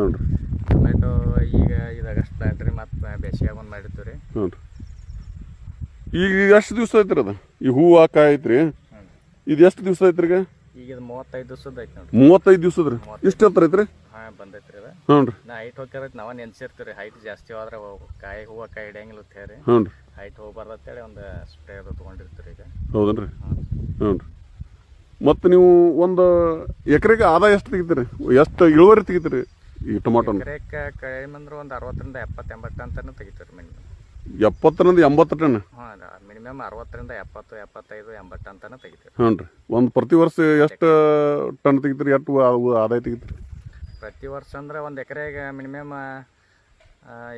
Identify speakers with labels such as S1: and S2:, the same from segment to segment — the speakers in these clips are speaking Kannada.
S1: ಹ್ಞೂ ರೀ
S2: ಟೊಮೆಟೊ ಈಗ ಇದು ಆಗಸ್ಟ್ ಪ್ಲಾಂಟ್ ರೀ ಮತ್ತು ಬೇಸಿಗೆ ಒಂದು ಮಾಡಿರ್ತೀವಿ ರೀ
S1: ಹ್ಞೂ ರೀ ಈಗ ಎಷ್ಟು ದಿವಸ ಐತ್ರಿ ಅದು? ಈ ಹೂವು ಕಾಯಿ ಐತ್ರಿ? ಇದು ಎಷ್ಟು ದಿವಸ ಐತ್ರಿ ಈಗ?
S2: ಈಗ ಇದು ಮೂವತ್ತೈದು ದಿವಸದ ಐತೆ ನೋಡ್ರಿ.
S1: ಮೂವತ್ತೈದು ದಿವಸದ ರೀ ಎಷ್ಟು ಹತ್ರ ಐತ್ರಿ?
S2: ಹಾಂ ಬಂದೈತ್ರಿ ಅದು.
S1: ಹ್ಞೂ ರೀ
S2: ನಾ ಹೈಟ್ ಹೋಗ್ಯಾರೈತೆ ನಾವ ನೆನ್ಸಿರ್ತೀವಿ ರೀ ಹೈಟ್ ಜಾಸ್ತಿ ಹೋದ್ರೆ ಕಾಯಿ ಹೂವು ಕಾಯಿ ಹಿಡಿಯಂಗಿಲ್ಲ ಹೇಳಿ.
S1: ಹ್ಞೂ ರೀ
S2: ಹೈಟ್ ಹೋಗ್ಬಾರ್ದು ಅಂತೇಳಿ ಒಂದು ಸ್ಪ್ರೇ ಅದು ತೊಗೊಂಡಿರ್ತೀರಿ ಈಗ.
S1: ಹೌದನ್ರಿ?
S2: ಹ್ಞೂ
S1: ರೀ ಮತ್ತು ನೀವು ಒಂದು ಎಕರೆಗೆ ಆದಾಯ ಎಷ್ಟು ತೆಗಿತೀರಿ? ಎಷ್ಟು ಇಳುವರಿ ತೆಗಿತೀರಿ? ಈ ಟೊಮಾಟೊನ?
S2: ಎಕರೆಕ್ಕೆ ಕಡಿಮೆ ಅಂದ್ರೆ ಒಂದು ಅರವತ್ತರಿಂದ ಎಪ್ಪತ್ತು ಎಂಬತ್ತು ಅಂತಾನು ತೆಗಿತೀವಿ ಮಿನಿಮಮ್.
S1: ಎಪ್ಪತ್ತರಿಂದ ಎಂಬತ್ತು ಟನ್?
S2: ಹಾಂ ಮಿನಿಮಮ್ ಅರವತ್ತರಿಂದ ಎಪ್ಪತ್ತು ಎಪ್ಪತ್ತೈದು ಎಂಬತ್ತು ಅಂತಾನು ತೆಗಿತೀವಿ
S1: ಹ್ಞೂ ರೀ. ಒಂದು ಪ್ರತಿ ವರ್ಷ ಎಷ್ಟು ಟನ್ ತೆಗಿತೀರಿ? ಎಷ್ಟು ಆದಾಯ ತೆಗಿತೀರಿ?
S2: ಪ್ರತಿ ವರ್ಷ ಅಂದ್ರೆ ಒಂದು ಎಕರೆಗೆ ಮಿನಿಮಮ್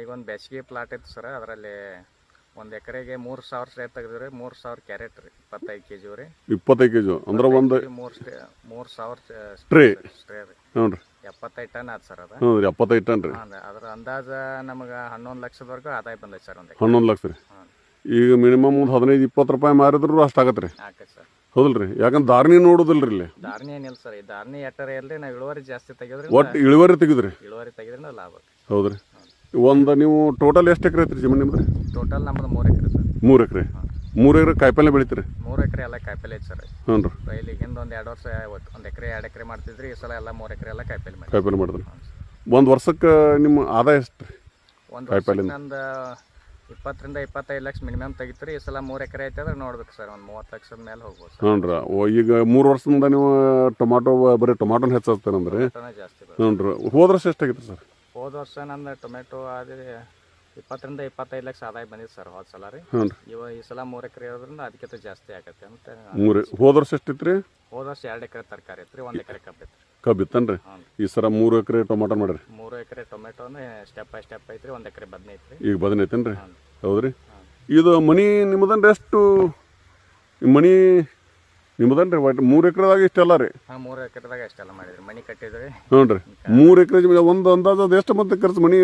S2: ಈಗ ಒಂದು ಬೇಸಿಗೆ ಪ್ಲಾಟ್ ಇತ್ತು ಸರ್ ಅದರಲ್ಲಿ ಒಂದು ಎಕರೆಗೆ ಮೂರು ಸಾವಿರ ಸ್ಟ್ರೇ ತೆಗೆದ್ರಿ ಮೂರು ಸಾವಿರ ಕ್ಯಾರೆಟ್ ರೀ ಇಪ್ಪತ್ತೈದು ಕೆ ಜಿ ರೀ.
S1: ಇಪ್ಪತ್ತೈದು ಕೆ ಜಿ ಅಂದ್ರೆ ಒಂದು
S2: ಮೂರು ಮೂರು ಸಾವಿರ
S1: ಸ್ಟ್ರೇ.
S2: ಸ್ಟ್ರೇ ರೀ.
S1: ಹ್ಞೂ ರೀ
S2: ಎಪ್ಪತ್ತೈದು ಟನ್ ಆಯ್ತು ಸರ್ ಅದು.
S1: ಹ್ಞೂ ರೀ ಎಪ್ಪತ್ತೈದು ಟನ್ ರೀ.
S2: ಅಂದ್ರೆ ಅದ್ರ ಅಂದಾಜು ನಮಗೆ ಹನ್ನೊಂದು ಲಕ್ಷದವರೆಗೂ ಆದಾಯ ಬಂದೈತೆ ಸರ್ ಒಂದು.
S1: ಹನ್ನೊಂದು ಲಕ್ಷ ರೀ. ಈಗ ಮಿನಿಮಮ್ ಒಂದು ಹದಿನೈದು ಇಪ್ಪತ್ತು ರೂಪಾಯಿ ಮಾರಿದ್ರು ಅಷ್ಟು ಆಗತ್ತೆ ರೀ
S2: ಆಕೈತೆ ಸರ್.
S1: ಹೌದಲ್ರಿ. ಯಾಕಂದ್ರೆ ನೋಡೋದಿಲ್ಲ ರೀ ಇಲ್ಲಿ.
S2: ಧಾರಣಿ ಏನಿಲ್ಲ ಸರ್ ಈ ಧಾರಣಿ ಎಟ್ಟರೆ ಇರಲಿ ನಾವು ಇಳುವರಿ ಜಾಸ್ತಿ ತೆಗೆದ್ರೆ
S1: ಒಟ್ಟು ಇಳುವರಿ ತೆಗಿದ್ರಿ.
S2: ಇಳುವರಿ ತೆಗೆದ್ರೆ ಲಾಭ
S1: ಹೌದ್ರಿ. ಒಂದು ನೀವು ಟೋಟಲ್ ಎಷ್ಟು ಎಕರೆ ಐತ್ರಿ ಜಮೀನು ನಿಮ್ದು?
S2: ಟೋಟಲ್ ನಮ್ಮದು ಮೂರು ಎಕರೆ ಸರ್.
S1: ಮೂರು ಎಕರೆ. ಮೂರು ಎಕರೆ ಕಾಯಿಪಲ್ಲೆ ಬೆಳಿತೀರಿ?
S2: ಮೂರು ಎಕರೆ ಎಲ್ಲ ಕಾಯಿಪಲ್ಲೆ ಐತೆ ಸರ್.
S1: ಹ್ಞೂ ರೀ.
S2: ಇಲ್ಲಿ ಹಿಂದೆ ಒಂದು ಎರಡು ವರ್ಷ ಒಂದು ಎಕರೆ ಎರಡು ಎಕರೆ ಮಾಡ್ತಿದ್ರಿ ಈ ಸಲ ಎಲ್ಲ ಮೂರು ಎಕರೆ ಎಲ್ಲ ಕಾಯಿಪಲ್ಲೆ ಮಾಡಿ
S1: ಕಾಯಿಪಲ್ಲೆ ಮಾಡಿದ್ರಿ. ಒಂದು ವರ್ಷಕ್ಕೆ ನಿಮ್ಮ ಆದಾಯ ಎಷ್ಟು ರೀ?
S2: ಒಂದು
S1: ಕಾಯಿಪಲ್ಲೆ
S2: ನಂದು ಇಪ್ಪತ್ತರಿಂದ ಇಪ್ಪತ್ತೈದು ಲಕ್ಷ ಮಿನಿಮಮ್ ತೆಗಿತೀರಿ ಈ ಸಲ ಮೂರು ಎಕರೆ ಐತೆ ಅಂದ್ರೆ ನೋಡ್ಬೇಕು ಸರ್ ಒಂದು ಮೂವತ್ತು ಲಕ್ಷದ ಮೇಲೆ ಹೋಗ್ಬೋದು ಸರ್.
S1: ಹ್ಞೂ ರೀ. ಓ ಈಗ ಮೂರು ವರ್ಷದಿಂದ ನೀವು ಟೊಮ್ಯಾಟೊ ಬರೀ ಟೊಮಾಟೊನ ಹೆಚ್ಚಾಗ್ತಾರಂದ್ರಿ
S2: ಜಾಸ್ತಿ
S1: ಹ್ಞೂ ರೀ. ಹೋದ ವರ್ಷ ಎಷ್ಟಾಗಿತ್ತು ಸರ್?
S2: ಹೋದ ವರ್ಷ ನಂದು ಟೊಮೆಟೊ ಅದೇ ಇಪ್ಪತ್ತರಿಂದ ಇಪ್ಪತ್ತೈದು ಲಕ್ಷ ಆದಾಯ ಬಂದಿದೆ ಸರ್ ಹೋದ ಸಲ ರೀ.
S1: ಹ್ಞೂ ರೀ.
S2: ಇವ ಈ ಸಲ ಮೂರು ಎಕರೆ ಇರೋದ್ರಿಂದ ಅದಕ್ಕಿಂತ ಜಾಸ್ತಿ ಆಗತ್ತೆ ಅಂತ
S1: ಮೂರು ಹೋದ ವರ್ಷ ಎಷ್ಟಿತ್ತು ರೀ?
S2: ಹೋದ ವರ್ಷ ಎರಡು ಎಕರೆ ತರಕಾರಿ ಐತ್ರಿ ಒಂದು ಎಕರೆ ಕಬ್ಬು
S1: ಇತ್ತನ್ರಿ
S2: ಹ್ಞೂ
S1: ಈ ಸಲ ಮೂರು ಎಕರೆ ಟೊಮಾಟೊ ಮಾಡ್ರಿ.
S2: ಮೂರು acre tomato step by step ಐತ್ರಿ ಒಂದು ಎಕರೆ ಬದನೆ ಐತ್ರಿ.
S1: ಈಗ ಬದನೆ
S2: ಐತೇನ್ರಿ
S1: ಹೌದ್ರಿ? ಇದು ಮನಿ ನಿಮ್ಮದನ್ರಿ ಎಷ್ಟು? ಮನಿ ನಿಮ್ಮದನ್ರಿ ಒಟ್ಟು ಮೂರು ಎಕರೆದಾಗ ಇಷ್ಟೆಲ್ಲ ರೀ?
S2: ಹಾಂ ಮೂರು ಎಕರೆದಾಗ ಅಷ್ಟೆಲ್ಲ ಮಾಡಿದ್ರಿ ಮನಿ ಕಟ್ಟಿದ್ರಿ.
S1: ಹ್ಞೂ ರೀ. ಮೂರು ಎಕರೆ ಒಂದು ಅಂದಾಜು ಅದು ಎಷ್ಟು ಮತ್ತೆ ಖರ್ಚು ಮನಿ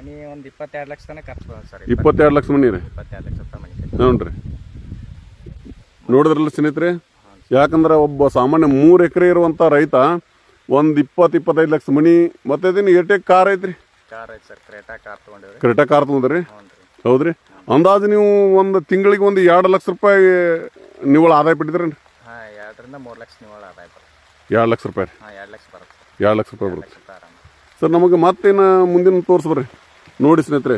S2: ಮನಿ ಒಂದು ಇಪ್ಪತ್ತೆರಡು ಲಕ್ಷ ತನಕ ಖರ್ಚು ಬಂದ ಸರ್
S1: ಇಪ್ಪತ್ತೆರಡು ಲಕ್ಷ ಮನಿ ರೀ?
S2: ಇಪ್ಪತ್ತೆರಡು ಲಕ್ಷ ರೂಪಾಯಿ ಮನಿ ಕಟ್ಟಿ
S1: ಹ್ಞೂ ರೀ ನೋಡಿದ್ರಲ್ಲ ಸ್ನೇಹಿತರೆ? ಯಾಕಂದ್ರೆ ಒಬ್ಬ ಸಾಮಾನ್ಯ ಮೂರು ಎಕರೆ ಇರುವಂಥ ರೈತ ಒಂದು ಇಪ್ಪತ್ತು ಇಪ್ಪತ್ತೈದು ಲಕ್ಷ ಮನಿ ಮತ್ತೆ ಅದೇನು ಏಟೆ ಕಾರ್ ಐತ್ರಿ.
S2: ಕಾರ್ ಐತೆ ಸರ್ ಕ್ರೇಟಾ ಕಾರ್ ತೊಗೊಂಡಿವ್ರಿ.
S1: ಕ್ರೆಟಾ ಕಾರ್ ತೊಗೊಂಡ್ರಿ ಹೌದ್ರಿ? ಅಂದಾಜು ನೀವು ಒಂದು ತಿಂಗಳಿಗೆ ಒಂದು ಎರಡು ಲಕ್ಷ ರೂಪಾಯಿ ನಿವ್ವಳ ಆದಾಯ ಬಿಟ್ಟಿದ್ರಿ
S2: ಹಾಂ ಎರಡರಿಂದ ಮೂರು ಲಕ್ಷ ನಿವ್ವಳ ಆದಾಯ ಬರುತ್ತೆ.
S1: ಎರಡು ಲಕ್ಷ ರೂಪಾಯಿ
S2: ಹಾಂ ಎರಡು ಲಕ್ಷ ಬರುತ್ತೆ.
S1: ಎರಡು ಲಕ್ಷ ರೂಪಾಯಿ ಬರುತ್ತೆ. ಸರ್ ನಮಗೆ ಮತ್ತೇನು ಮುಂದಿನ ತೋರಿಸ್ಬರ್ರಿ ನೋಡಿ ಸ್ನೇಹಿತರೆ,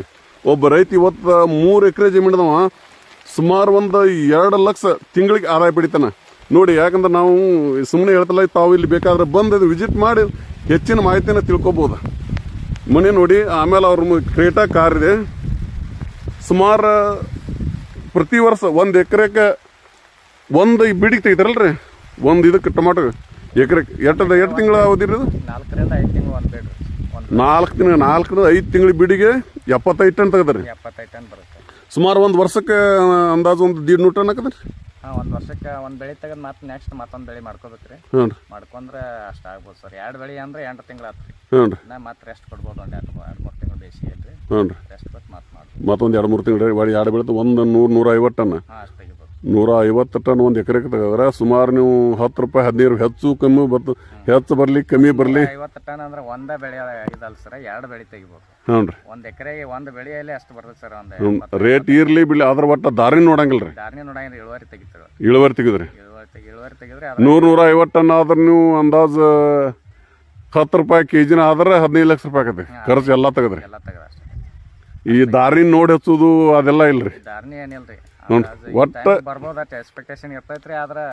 S1: ಒಬ್ಬ ರೈತ ಇವತ್ತು ಮೂರು ಎಕರೆ ಜಮೀನದವ, ಸುಮಾರು ಒಂದು ಎರಡು ಲಕ್ಷ ತಿಂಗಳಿಗೆ ಆದಾಯ ಪಡಿತಾನೆ. ನೋಡಿ, ಯಾಕಂದ್ರೆ ನಾವು ಸುಮ್ಮನೆ ಹೇಳ್ತಲ್ಲ, ತಾವು ಇಲ್ಲಿ ಬೇಕಾದ್ರೆ ಬಂದು ವಿಸಿಟ್ ಮಾಡಿ ಹೆಚ್ಚಿನ ಮಾಹಿತಿನ ತಿಳ್ಕೊಬೋದು. ಮನೆ ನೋಡಿ, ಆಮೇಲೆ ಅವ್ರ ಕ್ರೇಟಾ ಕಾರ್ ಇದೆ. ಸುಮಾರು ಪ್ರತಿ ವರ್ಷ ಒಂದು ಎಕರೆಗೆ ಒಂದು ಬಿಡಿಗೆ ತೆಗಿತಾರಲ್ರಿ? ಒಂದು ಇದಕ್ಕೆ ಟೊಮಾಟೊ ಎಕರೆಗೆ ಎಷ್ಟು ಎಷ್ಟು ತಿಂಗಳ ಅವಧಿ ರೀ ನಾಲ್ಕು ದಿನ ನಾಲ್ಕರಿಂದ ಐದು ತಿಂಗಳ ಬಿಡಿಗೆ ಎಪ್ಪತ್ತೈದು ಟನ್ ತೆಗದ್ರಿ.
S2: ಎಪ್ಪತ್ತೈದು ಟನ್ ಬರುತ್ತೆ.
S1: ಸುಮಾರು ಒಂದು ವರ್ಷಕ್ಕೆ ಅಂದಾಜು ಒಂದು ದೀಡ್ ನೂರು ಟನ್ ಹಾಕದ್ರಿ?
S2: ಹಾಂ ಒಂದು ವರ್ಷಕ್ಕೆ ಒಂದು ಬೆಳೆ ತೆಗೆದು ಮತ್ತೆ ನೆಕ್ಸ್ಟ್ ಮತ್ತೊಂದು ಬೆಳೆ ಮಾಡ್ಕೋಬೇಕು ರೀ
S1: ಹ್ಞೂ ರೀ.
S2: ಮಾಡ್ಕೊಂಡ್ರೆ ಅಷ್ಟು ಆಗ್ಬೋದು ಸರ್. ಎರಡು ಬೆಳೆ ಅಂದ್ರೆ ಎಂಟು ತಿಂಗಳು ಆತು ರೀ
S1: ಹ್ಞೂ ರೀ.
S2: ನಾ ಮತ್ತೆ ರೆಸ್ಟ್ ಕೊಡ್ಬೋದು ಒಂದು ಎರಡು ಎರಡು ಮೂರು ತಿಂಗಳು ಬೇಸಿಗೆ ರೀ
S1: ಹ್ಞೂ ರೀ.
S2: ರೆಸ್ಟ್ ಕೊಟ್ಟು ಮತ್ತೆ ಮಾಡ್ಬೋದು.
S1: ಮತ್ತೊಂದು ಎರಡು ಮೂರು ತಿಂಗಳು ಎರಡು ಬೆಳೆದು ಒಂದು ನೂರು ನೂರ ಐವತ್ತು ಟನ್.
S2: ಹಾಂ ಅಷ್ಟು.
S1: ನೂರ ಐವತ್ತು ಟನ್ ಒಂದು ಎಕರೆಗೆ ತೆಗೆದ್ರೆ ಸುಮಾರು ನೀವು ಹತ್ತು ರೂಪಾಯಿ ಹದಿನೈದು ಹೆಚ್ಚು ಕಮ್ಮಿ ಬರ್ತು ಹೆಚ್ಚು ಬರಲಿ ಕಮ್ಮಿ ಬರಲಿ.
S2: ಐವತ್ತು ಟನ್ ಅಂದ್ರೆ ಒಂದೇ ಬೆಳೆ ಇದಲ್ಲ ಸರ್ ಎರಡು ಬೆಳೆ ತೆಗಿಬೋದು
S1: ಹ್ಞೂ ರೀ.
S2: ಒಂದು ಎಕರೆಗೆ ಒಂದು ಬೆಳೆಯಲ್ಲಿ ಅಷ್ಟು ಬರ್ತದೆ ಸರ್ ಒಂದು
S1: ರೇಟ್ ಇರಲಿ ಬಿಳಿ ಅದ್ರ ಒಟ್ಟು ದಾರಿ ನೋಡಂಗಿಲ್ಲ ರೀ.
S2: ದಾರಿ ನೋಡಂಗಿಲ್ಲ ಇಳುವರಿ ತೆಗಿತಾರೆ
S1: ಇಳುವರಿ ತೆಗಿದ್ರಿ?
S2: ಇಳುವರಿ ತೆಗಿದ್ರೆ
S1: ನೂರು ನೂರ ಐವತ್ತು ಟನ್ ಆದ್ರೆ ನೀವು ಅಂದಾಜು ಹತ್ತು ರೂಪಾಯಿ ಕೆ ಜಿನ ಆದ್ರೆ ಹದಿನೈದು ಲಕ್ಷ ರೂಪಾಯಿ ಆಗತ್ತೆ ಖರ್ಚು ಎಲ್ಲ ತೆಗೆದ್ರಿ.
S2: ಎಲ್ಲ ತೆಗೆದ
S1: ಈ ದಾರಿ ನೋಡಿ ಹಚ್ಚೋದು ಅದೆಲ್ಲ ಇಲ್ರಿ.
S2: ದಾರಿನೇ ಏನಿಲ್ಲ ರೀ
S1: ಒಟ್ಟ-
S2: ಬರ್ಬೋದು ಅಷ್ಟು ಎಕ್ಸ್ಪೆಕ್ಟೇಷನ್ ಇರ್ತೈತೆ ರೀ ಆದ್ರೆ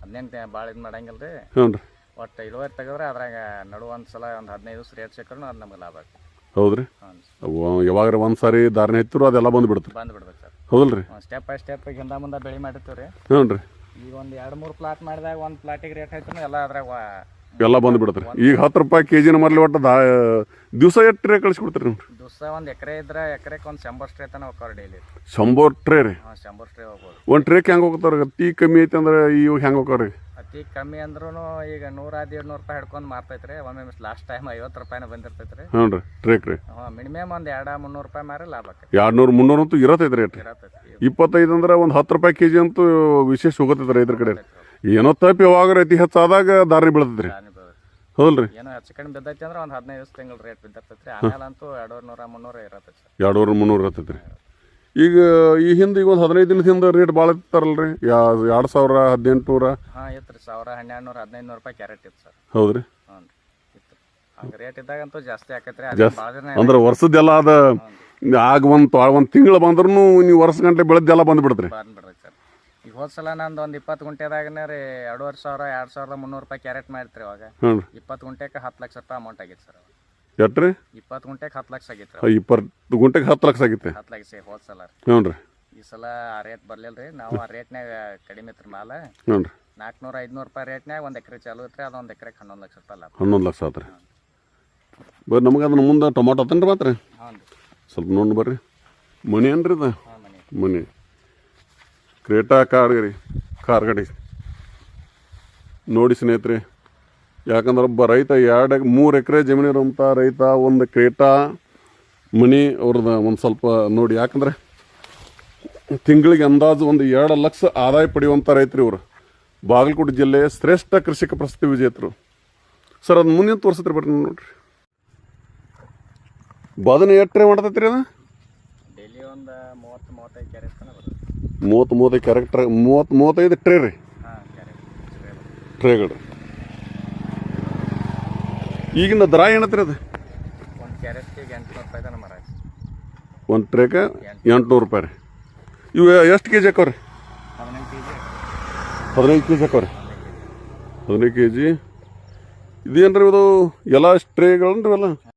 S2: ಅದನ್ನೇನು ಭಾಳ ಇದು ಮಾಡಂಗಿಲ್ಲ ರೀ
S1: ಹ್ಞೂ ರೀ
S2: ಒಟ್ಟು ಇಳುವರಿ ತೆಗೆದ್ರೆ ಅದ್ರಾಗ ನಡು ಒಂದು ಸಲ ಒಂದು ಹದಿನೈದು ದಿವಸ ರೇಟ್ ಸಿಕ್ಕರೂ ಅದು ನಮ್ಗೆ ಲಾಭ ಆಗ್ತದೆ
S1: ಹೌದ್ರಿ.
S2: ಹ್ಞೂ
S1: ಯಾವಾಗ್ರ ಒಂದು ಸಾರಿ ಧಾರಣೆ ಹೆಚ್ಚರು ಅದೆಲ್ಲ ಬಂದು ಬಿಡ್ತಾರೆ
S2: ಬಂದು ಬಿಡ್ಬೇಕು ಸರ್
S1: ಹೌದಲ್ರಿ
S2: ಸ್ಟೆಪ್ ಬೈ ಸ್ಟೆಪ್ ಹಿಂದ ಮುಂದೆ ಬೆಳೆ ಮಾಡಿರ್ತೀವಿ ರೀ
S1: ಹ್ಞೂ ರೀ
S2: ಈಗ ಒಂದು ಎರಡು ಮೂರು ಪ್ಲಾಟ್ ಮಾಡಿದಾಗ ಒಂದು ಪ್ಲಾಟಿಗೆ ರೇಟ್ ಆಯ್ತು ಎಲ್ಲ ಅದ್ರಾಗ
S1: ಎಲ್ಲ ಬಂದು ಬಿಡ್ತಾರೆ ಈಗ ಹತ್ತು ರೂಪಾಯಿ ಕೆ ಜಿನ ಮೊದಲು ಒಟ್ಟು ದಿವಸ ಎಷ್ಟು ಟ್ರೇ ಕಳಿಸ್ಕೊಡ್ತೀರಿ ನೀವು?
S2: ದಿವಸ ಒಂದು ಎಕರೆ ಇದ್ರೆ ಎಕರೆಗೆ ಒಂದು ಶಂಬರ್ ಸ್ಟ್ರೇ ತನಕ ಹೋಗ್ತಾರೆ ಡೈಲಿ
S1: ಶಂಬರ್ ಟ್ರೇ ರೀ?
S2: ಹಾಂ ಶಂಬರ್ ಸ್ಟ್ರೇ ಹೋಗ್ಬೋದು.
S1: ಒಂದು ಟ್ರೇಕ್ ಹೆಂಗೆ ಹೋಗ್ತಾರ ಅತಿ ಕಮ್ಮಿ ಐತೆ ಅಂದ್ರೆ ಇವಾಗ ಹೆಂಗೆ ಹೋಗ್ತಾವ್ರಿ?
S2: ಅತಿ ಕಮ್ಮಿ ಅಂದ್ರೂ ಈಗ ನೂರ ಎರಡು ನೂರು ರೂಪಾಯಿ ಹಿಡ್ಕೊಂಡು ಮಾರ್ತೈತೆ ರೀ ಒಮ್ಮೆ ಲಾಸ್ಟ್ ಟೈಮ್ ಐವತ್ತು ರೂಪಾಯಿನ ಬಂದಿರ್ತೈತೆ ರೀ
S1: ಹ್ಞೂ ರೀ ಟ್ರೇಕ್ ರೀ.
S2: ಹಾಂ ಮಿನಿಮಮ್ ಒಂದು ಎರಡು ಮುನ್ನೂರು ರೂಪಾಯಿ ಮಾರಿ ಲಾಭ ಆಕೈತಿ
S1: ಎರಡು ನೂರು ಮುನ್ನೂರು ಅಂತೂ ಇರತ್ತೈತೆ ರೇಟ್.
S2: ಇರತ್ತೈತಿ
S1: ಇಪ್ಪತ್ತೈದು ಅಂದ್ರೆ ಒಂದು ಹತ್ತು ರೂಪಾಯಿ ಕೆ ಜಿ ಅಂತೂ ವಿಶೇಷ ಹೋಗತ್ತೈತೆ ಇದ್ರ ಕಡೆ. ಏನೋ ತಪ್ಪಿ ಯಾವಾಗ ಅತಿ ಹೆಚ್ಚಾದಾಗ ದಾರಿ ಬೀಳ್ತೈತೆ ರೀ. ಹೌದಲ್ರಿ
S2: ಏನೋ ಹೆಚ್ಚು ಕಡಿಮೆ ಬಿದ್ದೈತಿ ಅಂದ್ರೆ ಒಂದು ಹದಿನೈದು ರೇಟ್ ಬಿದ್ದಿರ್ತೈತಿ ಆಮೇಲೆ ಅಂತೂ ಎರಡೂವರೆ ನೂರ ಮುನ್ನೂರ ಇರತ್ತೆ ಸರ್.
S1: ಎರಡೂವರೆ ಮುನ್ನೂರು ಇರ್ತೈತೆ ರೀ ಈಗ ಈ ಹಿಂದೆ ಈಗ ಒಂದು ಹದಿನೈದು ದಿನದ ಹಿಂದೆ ರೇಟ್ ಭಾಳ ಇರ್ತಾರಲ್ರಿ ಯಾ ಎರಡು ಸಾವಿರ ಹದಿನೆಂಟು ನೂರ
S2: ಹಾಂ ಇತ್ತು ರೀ ಸಾವಿರ ಹನ್ನೆರಡು ನೂರ ಹದಿನೈದು ನೂರು ರೂಪಾಯಿ ಕ್ಯಾರೆಟ್ ಇತ್ತು ಸರ್.
S1: ಹೌದ್ರಿ.
S2: ಹ್ಞೂ ರೀ ಇತ್ತು. ಹಂಗೆ ರೇಟ್ ಇದ್ದಾಗಂತೂ ಜಾಸ್ತಿ ಆಕೈತ್ರಿ. ಭಾಳ
S1: ಅಂದ್ರೆ ವರ್ಷದ್ದೆಲ್ಲ ಅದ ಆಗ ಒಂದು ಒಂದು ತಿಂಗಳು ಬಂದ್ರೂ ನೀವು ವರ್ಷ ಗಂಟೆ ಬೆಳೆದೆಲ್ಲ ಬಂದ್ಬಿಡ್ತ್ರಿ.
S2: ಬಂದ್ಬಿಡ್ರಿ. ಸರ್ ಈಗ ಹೋದ ಸಲ ನಂದು ಒಂದು ಇಪ್ಪತ್ತು ಗುಂಟೆದಾಗನೇ ರೀ ಎರಡೂವರೆ ಸಾವಿರ ಎರಡು ಸಾವಿರದ ಮುನ್ನೂರು ರೂಪಾಯಿ ಕ್ಯಾರೆಟ್ ಮಾಡಿತ್ರಿ ಅವಾಗ
S1: ರೀ.
S2: ಇಪ್ಪತ್ತು ಗುಂಟೆಗೆ ಹತ್ತು ಲಕ್ಷ ರೂಪಾಯಿ ಅಮೌಂಟ್ ಆಗಿತ್ತು ಸರ್
S1: ಎಟ್ರಿ
S2: ಇಪ್ಪತ್ತು ಗುಂಟೆಗೆ ಹತ್ತು ಲಕ್ಷ ಆಗಿತ್ತು ರೀ
S1: ಇಪ್ಪತ್ತು ಗುಂಟೆಗೆ ಹತ್ತು ಲಕ್ಷ ಆಗಿತ್ತೆ.
S2: ಹತ್ತು ಲಕ್ಷ ಹೋದ ಸಲ ರೀ.
S1: ಹ್ಞೂ ರೀ.
S2: ಈ ಸಲ ಆ ರೇಟ್ ಬರ್ಲಿಲ್ಲ ರೀ. ನಾವು ಆ ರೇಟ್ನಾಗ ಕಡಿಮೆ ಇತ್ತು ಮಾಲ
S1: ಹ್ಞೂ ರೀ.
S2: ನಾಲ್ಕುನೂರ ಐದುನೂರು ರೂಪಾಯಿ ರೇಟ್ನಾಗ ಒಂದು ಎಕರೆ ಚಾಲು ಇತ್ತು ರೀ ಅದೊಂದು ಎಕರೆಗೆ ಹನ್ನೊಂದು ಲಕ್ಷ ರೂಪಾಯಿ ಲಾಭ.
S1: ಹನ್ನೊಂದು ಲಕ್ಷ ಆತ್ರಿ. ಬರ್ರಿ ನಮಗೆ ಅದನ್ನ ಮುಂದೆ ಟೊಮಾಟೊ ಹತ್ತನ್ರಿ ಮಾತ್ರ
S2: ಹ್ಞೂ ರೀ.
S1: ಸ್ವಲ್ಪ ನೋಡಿ ಬರ್ರಿ. ಮನಿ ಏನ್ರಿ ಇದು?
S2: ಹಾಂ ಮನೆ.
S1: ಮನಿ. ಕ್ರೇಟಾ ಕಾರ್ ರೀ, ಕಾರ್ ಗಾಡಿ. ನೋಡಿ ಸ್ನೇಹಿತರೆ, ಯಾಕಂದ್ರೆ ಒಬ್ಬ ರೈತ ಎರಡು ಮೂರು ಎಕರೆ ಜಮೀನು ಇರುವಂಥ ರೈತ, ಒಂದು ಕ್ರೇಟಾ ಮನಿ ಅವ್ರದ್ದು ಒಂದು ಸ್ವಲ್ಪ ನೋಡಿ. ಯಾಕಂದ್ರೆ ತಿಂಗಳಿಗೆ ಅಂದಾಜು ಒಂದು ಎರಡು ಲಕ್ಷ ಆದಾಯ ಪಡೆಯುವಂಥ ರೈತರು ಇವರು. ಬಾಗಲಕೋಟೆ ಜಿಲ್ಲೆ ಶ್ರೇಷ್ಠ ಕೃಷಿಕ ಪ್ರಶಸ್ತಿ ವಿಜೇತರು. ಸರ್, ಅದು ಮುಂದಿನ ತೋರಿಸತ್ರಿ ಬರ್ರಿ ನೋಡ್ರಿ. ಬದನೆ ಎಟ್ರೆ ಮಾಡ್ತೈತ್ರಿ ಅದು?
S2: ಮೂವತ್ತು ಮೂವತ್ತೈದು ಕ್ಯಾರೆಟ್ ತನಕ ಬರುತ್ತೆ
S1: ಮೂವತ್ತು ಮೂವತ್ತೈದು ಕ್ಯಾರೆಕ್ಟರ್ ಮೂವತ್ತು ಮೂವತ್ತೈದು ಟ್ರೇ ರೀ ಟ್ರೇಗಳು ಈಗಿನ ದರ ಏನತ್ರಿ ಅದು?
S2: ಒಂದು ಟ್ರೇಕ ಎಂಟುನೂರು ರೂಪಾಯಿ
S1: ಟ್ರೇಗೆ ಎಂಟುನೂರು. ರೀ. ಇವು ಎಷ್ಟು ಕೆ ಜಿ ಹಾಕವ್ರಿ?
S2: ಹದಿನೈದು ಕೆ ಜಿ
S1: ಹದಿನೈದು ಕೆ ಜಿ ಹಾಕವ್ರಿ. ಹದಿನೈದು ಕೆ ಜಿ ಇದೇನ್ರಿ ಇದು ಎಲ್ಲ ಟ್ರೇಗಳನ್ರಿ ಇವೆಲ್ಲ